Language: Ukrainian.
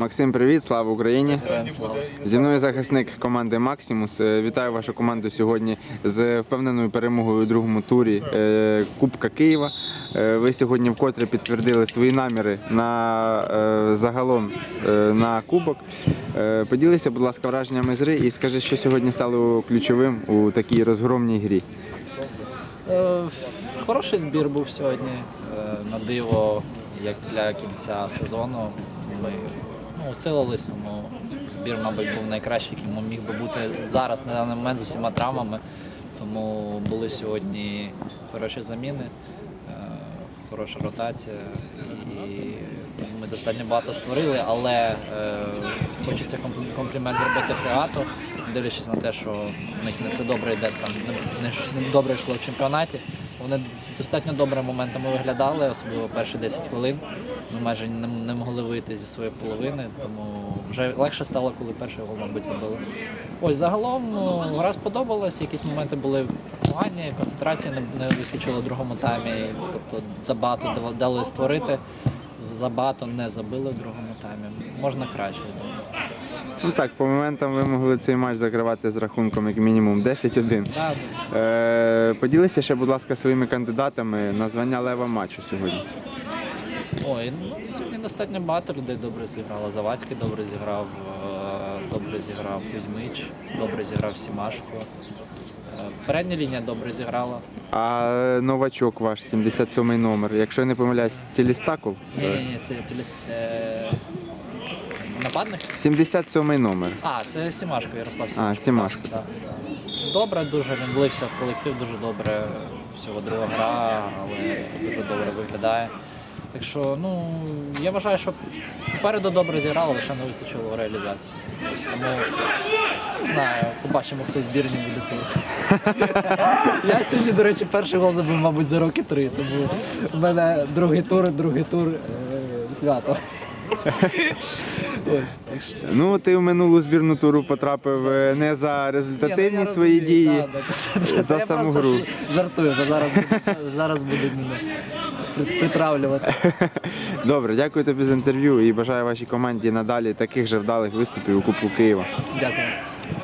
Максим, привіт, слава Україні! Зі мною захисник команди Максимус. Е, Вітаю вашу команду сьогодні з впевненою перемогою у другому турі е, Кубка Києва. Е, Ви сьогодні вкотре підтвердили свої наміри на загалом на кубок. Поділися, будь ласка, враженнями з гри і скажи, що сьогодні стало ключовим у такій розгромній грі. Хороший збір був сьогодні. На диво, як для кінця сезону, ми ну, усилились, тому збір, мабуть, був найкращий, яким міг би бути зараз на даний момент з усіма травмами. Тому були сьогодні хороші заміни, е, хороша ротація. І ми достатньо багато створили, але е, хочеться комплімент зробити фрегату, дивлячись на те, що в них не все добре йде, там не, добре йшло в чемпіонаті. Вони достатньо добре моментами виглядали, особливо перші 10 хвилин. Ми майже не, не могли вийти зі своєї половини, тому вже легше стало, коли перший гол, мабуть, забили. Ось загалом ну, гра сподобалась, якісь моменти були погані, концентрації не, не вистачило в другому таймі, тобто забагато дали створити. Забагато не забили в другому таймі. Можна краще. Ну так, по моментам ви могли цей матч закривати з рахунком як мінімум 10-1. Е, Поділися ще, будь ласка, своїми кандидатами на звання лева матчу сьогодні. Ой, ну сьогодні достатньо багато людей добре зіграло. Завадський добре зіграв, е, добре зіграв Кузьмич, добре зіграв Сімашко. Е, Передня лінія добре зіграла. А новачок ваш, 77-й номер. Якщо я не помиляюсь, Тілістаков. Ні, ні, ні, ти, ти ліс- е, нападник? 77-й номер. А, це Сімашко, Ярослав А, Сімашко. Сімашко. Так, так. Добре, дуже він влився в колектив, дуже добре. Всього друга гра, але дуже добре виглядає. Так що, ну, я вважаю, що попереду добре зіграли, лише не вистачило реалізації. Ось тому не знаю, побачимо, хто збірні буде тут. Я сьогодні, до речі, перший гол забив, мабуть, за роки три, тому в мене другий тур, другий тур е, свято. Ну, ти в минулу збірну туру потрапив е, не за Ні, ну, результативні свої розумію, дії. да, да, да, да. за саму гру. Жартую, що зараз будуть, зараз будуть мене притравлювати. Добре, дякую тобі за інтерв'ю і бажаю вашій команді надалі таких же вдалих виступів у Кубку Києва. Дякую.